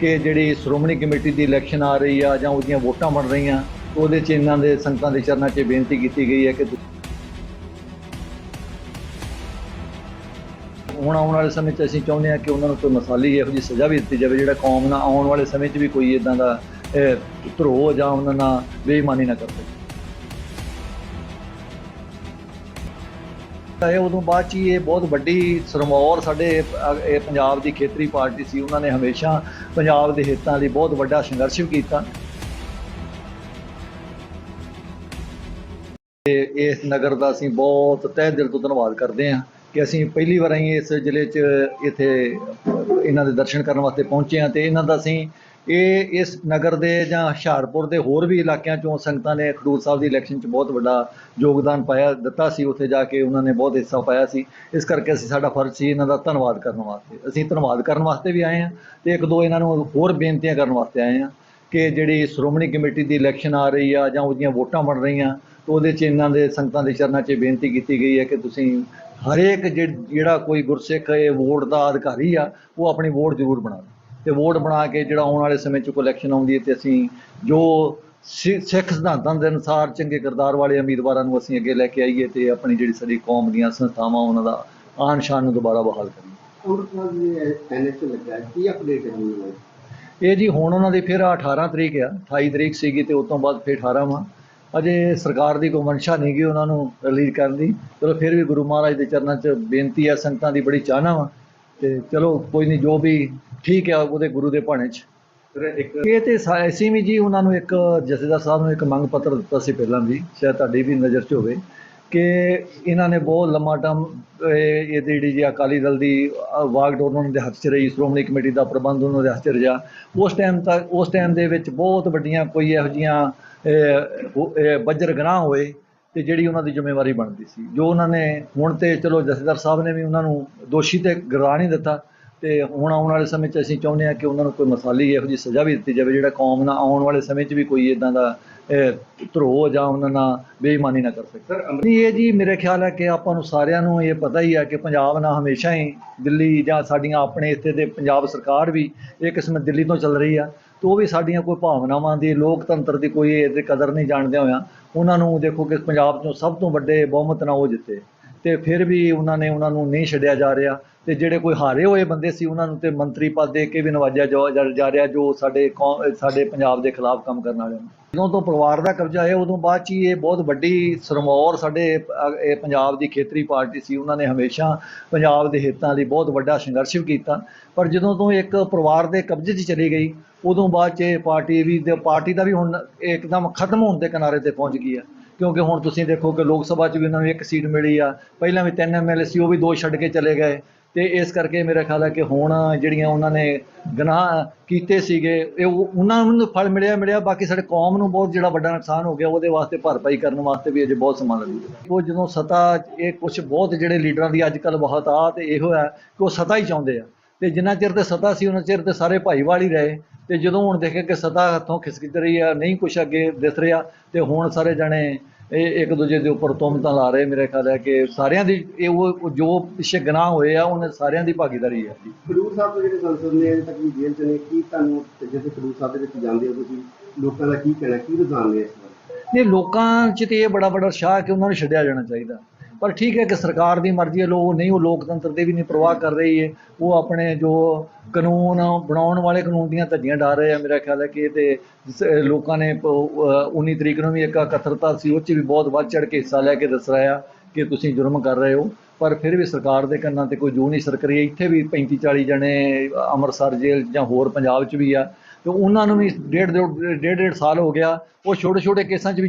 ਕਿ ਜਿਹੜੀ ਸ਼੍ਰੋਮਣੀ ਕਮੇਟੀ ਦੀ ਇਲੈਕਸ਼ਨ ਆ ਰਹੀ ਆ ਜਾਂ ਉਹਦੀਆਂ ਵੋਟਾਂ ਬਣ ਰਹੀਆਂ ਉਹਦੇ 'ਚ ਇਹਨਾਂ ਦੇ ਸੰਗਤਾਂ ਦੇ ਚਰਨਾਂ 'ਚ ਬੇਨਤੀ ਕੀਤੀ ਗਈ ਹੈ ਕਿ ਹੁਣ ਆਉਣ ਵਾਲੇ ਸਮੇਂ 'ਚ ਅਸੀਂ ਚਾਹੁੰਦੇ ਹਾਂ ਕਿ ਉਹਨਾਂ ਨੂੰ ਕੋਈ ਮਸਾਲੀ ਇਹੋ ਜਿਹੀ ਸਜ਼ਾ ਵੀ ਦਿੱਤੀ ਜਾਵੇ ਜਿਹੜਾ ਕੌਮ ਨਾਲ ਆਉਣ ਵਾਲੇ ਸਮੇਂ 'ਚ ਵੀ ਕੋਈ ਇਦਾਂ ਦਾ ਇਹ, ਜਾਂ ਉਹਨਾਂ ਨਾਲ ਬੇਈਮਾਨੀ ਨਾ ਕਰ ਇਹ ਉਦੋਂ ਬਾਅਦ 'ਚ ਹੀ ਇਹ ਬਹੁਤ ਵੱਡੀ ਸਰਮੌਰ ਸਾਡੇ ਇਹ ਪੰਜਾਬ ਦੀ ਖੇਤਰੀ ਪਾਰਟੀ ਸੀ, ਉਹਨਾਂ ਨੇ ਹਮੇਸ਼ਾ ਪੰਜਾਬ ਦੇ ਹਿੱਤਾਂ ਲਈ ਬਹੁਤ ਵੱਡਾ ਸੰਘਰਸ਼ ਕੀਤਾ। ਤੇ ਇਸ ਨਗਰ ਦਾ ਅਸੀਂ ਬਹੁਤ ਤਹਿ ਦਿਲ ਤੋਂ ਧੰਨਵਾਦ ਕਰਦੇ ਹਾਂ ਕਿ ਅਸੀਂ ਪਹਿਲੀ ਵਾਰ ਹੀ ਇਸ ਜ਼ਿਲ੍ਹੇ 'ਚ ਇੱਥੇ ਇਹਨਾਂ ਦੇ ਦਰਸ਼ਨ ਕਰਨ ਵਾਸਤੇ ਪਹੁੰਚੇ ਹਾਂ ਤੇ ਇਹਨਾਂ ਦਾ ਅਸੀਂ ਇਹ ਇਸ ਨਗਰ ਦੇ ਜਾਂ ਹੁਸ਼ਿਆਰਪੁਰ ਦੇ ਹੋਰ ਵੀ ਇਲਾਕਿਆਂ ਚੋਂ ਸੰਗਤਾਂ ਨੇ ਖਡੂਰ ਸਾਹਿਬ ਦੀ ਇਲੈਕਸ਼ਨ 'ਚ ਬਹੁਤ ਵੱਡਾ ਯੋਗਦਾਨ ਪਾਇਆ, ਦਿੱਤਾ ਸੀ, ਉੱਥੇ ਜਾ ਕੇ ਉਹਨਾਂ ਨੇ ਬਹੁਤ ਹਿੱਸਾ ਪਾਇਆ ਸੀ। ਇਸ ਕਰਕੇ ਅਸੀਂ ਸਾਡਾ ਫਰਜ਼ ਸੀ ਇਹਨਾਂ ਦਾ ਧੰਨਵਾਦ ਕਰਨ ਵਾਸਤੇ। ਅਸੀਂ ਧੰਨਵਾਦ ਕਰਨ ਵਾਸਤੇ ਵੀ ਆਏ ਹਾਂ ਤੇ ਇੱਕ ਦੋ ਇਹਨਾਂ ਨੂੰ ਹੋਰ ਬੇਨਤੀਆਂ ਕਰਨ ਵਾਸਤੇ ਆਏ ਹਾਂ ਕਿ ਜਿਹੜੀ ਸ਼੍ਰੋਮਣੀ ਕਮੇਟੀ ਦੀ ਇਲੈਕਸ਼ਨ ਆ ਰਹੀ ਆ ਜਾਂ ਉਹਦੀਆਂ ਵੋਟਾਂ ਬਣ ਰਹੀਆਂ, ਤੇ ਉਹਦੇ 'ਚ ਇਹਨਾਂ ਦੇ ਸੰਗਤਾਂ ਦੇ ਚਰਨਾਂ 'ਚ ਬੇਨਤੀ ਕੀਤੀ ਗਈ ਹੈ ਕਿ ਤੁਸੀਂ ਹਰੇਕ ਜਿਹ- ਜਿਹੜਾ ਕੋਈ ਗੁਰਸਿੱਖ ਇਹ ਵੋਟ ਦਾ ਅਧਿਕਾਰੀ ਆ, ਉਹ ਆਪਣੀ ਵੋਟ ਜ਼ਰੂਰ ਬਣਾਵੇ ਤੇ ਵੋਟ ਬਣਾ ਕੇ ਜਿਹੜਾ ਆਉਣ ਵਾਲੇ ਸਮੇਂ 'ਚ ਕੋਈ ਇਲੈਕਸ਼ਨ ਆਉਂਦੀ ਹੈ ਤੇ ਅਸੀਂ ਜੋ ਸਿੱਖ ਸਿਧਾਂਤਾਂ ਦੇ ਅਨੁਸਾਰ ਚੰਗੇ ਕਿਰਦਾਰ ਵਾਲੇ ਉਮੀਦਵਾਰਾਂ ਨੂੰ ਅਸੀਂ ਅੱਗੇ ਲੈ ਕੇ ਆਈਏ ਤੇ ਆਪਣੀ ਜਿਹੜੀ ਸਾਡੀ ਕੌਮ ਦੀਆਂ ਸੰਸਥਾਵਾਂ ਉਹਨਾਂ ਦਾ ਆਨ ਸ਼ਾਨ ਨੂੰ ਦੁਬਾਰਾ ਬਹਾਲ ਕਰੀਏ। ਇਹ ਜੀ ਹੁਣ ਉਹਨਾਂ ਦੀ ਫਿਰ 18 ਤਰੀਕ ਆ 28 ਤਰੀਕ ਸੀਗੀ ਤੇ ਉਸ ਤੋਂ ਬਾਅਦ ਫਿਰ 18 ਵਾ। ਅਜੇ ਸਰਕਾਰ ਦੀ ਕੋਈ ਮਨਸ਼ਾ ਨਹੀਂ ਗੀ ਉਹਨਾਂ ਨੂੰ ਰਿਲੀਜ਼ ਕਰਨ ਦੀ। ਚਲੋ ਫਿਰ ਵੀ ਗੁਰੂ ਮਹਾਰਾਜ ਦੇ ਚਰਨਾਂ 'ਚ ਬੇਨਤੀ ਆ ਸੰਗਤਾਂ ਦੀ ਬੜੀ ਚਾਹਨਾ ਵਾ। ਤੇ ਚਲੋ ਕੋਈ ਨਹੀਂ ਜੋ ਵੀ ਠੀਕ ਆ ਉਹਦੇ ਗੁਰੂ ਦੇ ਭਾਣੇ 'ਚ। ਫਿਰ ਇੱਕ ਇਹ ਤੇ ਵੀ ਜੀ ਉਹਨਾਂ ਨੂੰ ਇੱਕ ਜਥੇਦਾਰ ਸਾਹਿਬ ਨੂੰ ਇੱਕ ਮੰਗ ਪੱਤਰ ਦਿੱਤਾ ਸੀ ਪਹਿਲਾਂ ਵੀ ਸ਼ਾਇਦ ਤੁਹਾਡੀ ਵੀ ਨਜ਼ਰ 'ਚ ਹੋਵੇ ਕਿ ਇਹਨਾਂ ਨੇ ਬਹੁਤ ਲੰਮਾ ਟਾਈਮ ਇਹ ਜਿਹੜੀ ਜੀ ਅਕਾਲੀ ਦਲ ਦੀ ਵਾਗਡੋਰ ਉਹਨਾਂ ਦੇ ਹੱਥ 'ਚ ਰਹੀ ਸ਼੍ਰੋਮਣੀ ਕਮੇਟੀ ਦਾ ਪ੍ਰਬੰਧ ਉਹਨਾਂ ਦੇ ਹੱਥ 'ਚ ਰਿਹਾ। ਉਸ ਟਾਈਮ ਤੱਕ ਉਸ ਟਾਈਮ ਦੇ ਵਿੱਚ ਬਹੁਤ ਵੱਡੀਆਂ ਕੋਈ ਇਹੋ ਇਹ ਬੱਜਰ ਗੁਨਾਹ ਹੋਏ ਤੇ ਜਿਹੜੀ ਉਹਨਾਂ ਦੀ ਜ਼ਿੰਮੇਵਾਰੀ ਬਣਦੀ ਸੀ। ਜੋ ਉਹਨਾਂ ਨੇ ਹੁਣ ਤੇ ਚਲੋ ਜਥੇਦਾਰ ਸਾਹਿਬ ਨੇ ਵੀ ਉਹਨਾਂ ਨੂੰ ਦੋਸ਼ੀ ਤੇ ਗਰਾ ਨਹੀਂ ਦਿੱਤਾ ਤੇ ਹੁਣ ਆਉਣ ਵਾਲੇ ਸਮੇਂ 'ਚ ਅਸੀਂ ਚਾਹੁੰਦੇ ਹਾਂ ਕਿ ਉਹਨਾਂ ਨੂੰ ਕੋਈ ਮਸਾਲੀ ਇਹੋ ਜਿਹੀ ਸਜ਼ਾ ਵੀ ਦਿੱਤੀ ਜਾਵੇ ਜਿਹੜਾ ਕੌਮ ਨਾਲ ਆਉਣ ਵਾਲੇ ਸਮੇਂ 'ਚ ਵੀ ਕੋਈ ਇਦਾਂ ਦਾ ਧਰੋਹ ਜਾਂ ਉਹਨਾਂ ਨਾਲ ਬੇਈਮਾਨੀ ਨਾ ਕਰ ਸਕੇ। ਨਹੀਂ ਇਹ ਜੀ ਮੇਰੇ ਖਿਆਲ ਹੈ ਕਿ ਆਪਾਂ ਨੂੰ ਸਾਰਿਆਂ ਨੂੰ ਇਹ ਪਤਾ ਹੀ ਹੈ ਕਿ ਪੰਜਾਬ ਨਾਲ ਹਮੇਸ਼ਾ ਹੀ ਦਿੱਲੀ ਜਾਂ ਸਾਡੀਆਂ ਆਪਣੇ ਇੱਥੇ ਦੇ ਪੰਜਾਬ ਸਰਕਾਰ ਵੀ ਇਹ ਕਿਸਮ ਦਿੱਲੀ ਤੋਂ ਚੱਲ ਰਹੀ ਆ। ਤੇ ਉਹ ਵੀ ਸਾਡੀਆਂ ਕੋਈ ਭਾਵਨਾਵਾਂ ਦੀ, ਲੋਕਤੰਤਰ ਦੀ ਕੋਈ ਇਹਦੇ ਕਦਰ ਨਹੀਂ ਜਾਣਦੇ ਹੋਇਆਂ, ਉਹਨਾਂ ਨੂੰ ਦੇਖੋ ਕਿ ਪੰਜਾਬ ਚੋਂ ਸਭ ਤੋਂ ਵੱਡੇ ਬਹੁਮਤ ਨਾਲ ਉਹ ਜਿੱਤੇ। ਤੇ ਫਿਰ ਵੀ ਉਹਨਾਂ ਨੇ ਉਹਨਾਂ ਨੂੰ ਨਹੀਂ ਛੱਡਿਆ ਜਾ ਰਿਹਾ। ਤੇ ਜਿਹੜੇ ਕੋਈ ਹਾਰੇ ਹੋਏ ਬੰਦੇ ਸੀ, ਉਹਨਾਂ ਨੂੰ ਤੇ ਮੰਤਰੀ ਪਦ ਦੇ ਕੇ ਵੀ ਨਵਾਜਿਆ ਜਾ, ਜਾ- ਜਾ ਰਿਹਾ ਜੋ ਸਾਡੇ ਕੌਮ ਸਾਡੇ ਪੰਜਾਬ ਦੇ ਖਿਲਾਫ ਕੰਮ ਕਰਨ ਵਾਲਿਆਂ ਨੂੰ। ਜਦੋਂ ਤੋਂ ਪਰਿਵਾਰ ਦਾ ਕਬਜ਼ਾ ਹੈ, ਉਦੋਂ ਬਾਅਦ ਚ ਹੀ ਇਹ ਬਹੁਤ ਵੱਡੀ ਸਰਮੌਰ ਸਾਡੇ ਇਹ ਪੰਜਾਬ ਦੀ ਖੇਤਰੀ ਪਾਰਟੀ ਸੀ, ਉਹਨਾਂ ਨੇ ਹਮੇਸ਼ਾ ਪੰਜਾਬ ਦੇ ਹਿੱਤਾਂ ਲਈ ਬਹੁਤ ਵੱਡਾ ਸੰਘਰਸ਼ ਵੀ ਕੀਤਾ। ਪਰ ਜਦੋਂ ਤੋਂ ਇੱਕ ਪਰਿਵਾਰ ਦੇ ਕਬਜ਼ੇ 'ਚ ਚਲੀ ਗਈ, ਉਦੋਂ ਬਾਅਦ ਚ ਇਹ ਪਾਰਟੀ ਵੀ ਪਾਰਟੀ ਦਾ ਵੀ ਹੁਣ ਇੱਕਦਮ ਖਤਮ ਹੋਣ ਦੇ ਕਿਨਾਰੇ ਤੇ ਪਹੁੰਚ ਗਈ ਹੈ। ਕਿਉਂਕਿ ਹੁਣ ਤੁਸੀਂ ਦੇਖੋ ਕਿ ਲੋਕ ਸਭਾ 'ਚ ਵੀ ਉਹਨਾਂ ਨੂੰ ਇੱਕ ਸੀਟ ਮਿਲੀ ਆ। ਪਹਿਲਾਂ ਵੀ ਤਿੰਨ ਐਮਐਲਏ ਸੀ, ਉਹ ਵੀ ਦੋ ਛੱਡ ਕੇ ਚਲੇ ਗਏ। ਤੇ ਇਸ ਕਰਕੇ ਮੇਰਾ ਖਿਆਲ ਹੈ ਕਿ ਹੁਣ ਜਿਹੜੀਆਂ ਉਹਨਾਂ ਨੇ ਗੁਨਾਹ ਕੀਤੇ ਸੀਗੇ, ਇਹ ਉਹਨਾਂ ਨੂੰ ਫਲ ਮਿਲਿਆ ਮਿਲਿਆ, ਬਾਕੀ ਸਾਡੇ ਕੌਮ ਨੂੰ ਬਹੁਤ ਜਿਹੜਾ ਵੱਡਾ ਨੁਕਸਾਨ ਹੋ ਗਿਆ, ਉਹਦੇ ਵਾਸਤੇ ਭਰਪਾਈ ਕਰਨ ਵਾਸਤੇ ਵੀ ਅਜੇ ਬਹੁਤ ਸਮਾਂ ਲੱਗੂਗਾ ਉਹ ਜਦੋਂ ਸਤਾ, ਇਹ ਕੁਝ ਬਹੁਤ ਜਿਹੜੇ ਲੀਡਰਾਂ ਦੀ ਅੱਜ ਕੱਲ੍ਹ ਬਹੁਤ ਆ, ਤੇ ਇਹੋ ਹੈ ਕਿ ਉਹ ਸਤਾ ਹੀ ਚਾਹੁੰਦੇ ਆ। ਤੇ ਜਿੰਨਾ ਚਿਰ ਤੇ ਸਤਾ ਸੀ, ਉਹਨਾਂ ਚਿਰ ਤੇ ਸਾਰੇ ਭਾਈਵਾਲ ਹੀ ਰਹੇ। ਤੇ ਜਦੋਂ ਹੁਣ ਦੇਖੇ ਕਿ ਸਤਾ ਹੱਥੋਂ ਖਿਸਕ ਰਹੀ ਆ ਨਹੀਂ ਕੁਝ ਅੱਗੇ ਦਿਸ ਰਿਹਾ ਤੇ ਹੁਣ ਸਾਰੇ ਜਣੇ ਇਹ ਇੱਕ ਦੂਜੇ ਦੇ ਉੱਪਰ ਤੁਮਤਾਂ ਲਾ ਰਹੇ ਮੇਰੇ ਖਿਆਲ ਹੈ ਕਿ ਸਾਰਿਆਂ ਦੀ ਇਹ ਉਹ ਜੋ ਪਿੱਛੇ ਗੁਨਾਹ ਹੋਏ ਆ ਉਹਨਾਂ ਸਾਰਿਆਂ ਦੀ ਭਾਗੀਦਾਰੀ ਹੈ ਖਡੂਰ ਸਾਹਿਬ ਦੇ ਜਿਹੜੇ ਸੰਸਦ ਨੇ ਅਜੇ ਤੱਕ ਵੀ ਜੇਲ੍ਹ ਚ ਨੇ ਕੀ ਤੁਹਾਨੂੰ ਤੇ ਜਦੋਂ ਖਡੂਰ ਸਾਹਿਬ ਦੇ ਵਿੱਚ ਜਾਂਦੇ ਹੋ ਤੁਸੀਂ ਲੋਕਾਂ ਦਾ ਕੀ ਕਹਿਣਾ ਕੀ ਰੁਝਾਨ ਨੇ ਇਸ ਬਾਰੇ? ਨਹੀਂ ਲੋਕਾਂ 'ਚ ਤੇ ਇਹ ਬੜਾ ਬੜਾ ਉਤਸ਼ਾਹ ਕਿ ਉਹਨਾਂ ਨੂੰ ਛੱਡਿਆ ਜਾਣਾ ਚਾਹੀਦਾ। ਪਰ ਠੀਕ ਹੈ ਕਿ ਸਰਕਾਰ ਦੀ ਮਰਜ਼ੀ ਹੈ, ਲੋਕ ਨਹੀਂ, ਉਹ ਲੋਕਤੰਤਰ ਦੇ ਵੀ ਨਹੀਂ ਪਰਵਾਹ ਕਰ ਰਹੀ ਹੈ। ਉਹ ਆਪਣੇ ਜੋ ਕਾਨੂੰਨ ਬਣਾਉਣ ਵਾਲੇ ਕਾਨੂੰਨ ਦੀਆਂ ਧੱਜੀਆਂ ਡਾਲ ਰਹੇ ਆ, ਮੇਰਾ ਖਿਆਲ ਹੈ ਕਿ ਇਹ ਤੇ ਲੋਕਾਂ ਨੇ ਪ- 19 ਤਰੀਕ ਨੂੰ ਵੀ ਇੱਕ ਇਕੱਤਰਤਾ ਸੀ, ਉਹ 'ਚ ਵੀ ਬਹੁਤ ਵੱਧ ਚੜ ਕੇ ਹਿੱਸਾ ਲੈ ਕੇ ਦੱਸ ਰਿਹਾ ਕਿ ਤੁਸੀਂ ਜੁਰਮ ਕਰ ਰਹੇ ਹੋ। ਪਰ ਫਿਰ ਵੀ ਸਰਕਾਰ ਦੇ ਕੰਨਾਂ ਤੇ ਕੋਈ ਜੂ ਨਹੀਂ ਸਰਕ ਰਹੀ ਇੱਥੇ ਵੀ 35 40 ਜਣੇ ਅੰਮ੍ਰਿਤਸਰ ਜੇਲ੍ਹ ਜਾਂ ਹੋਰ ਪੰਜਾਬ 'ਚ ਵੀ ਆ। ਤੇ ਉਹਨਾਂ ਨੂੰ ਵੀ ਡੇਢ ਡੇਢ ਡੇਢ ਡੇਢ ਸਾਲ ਹੋ ਗਿਆ। ਉਹ ਛੋਟੇ ਛੋਟੇ ਕੇਸਾਂ 'ਚ ਵੀ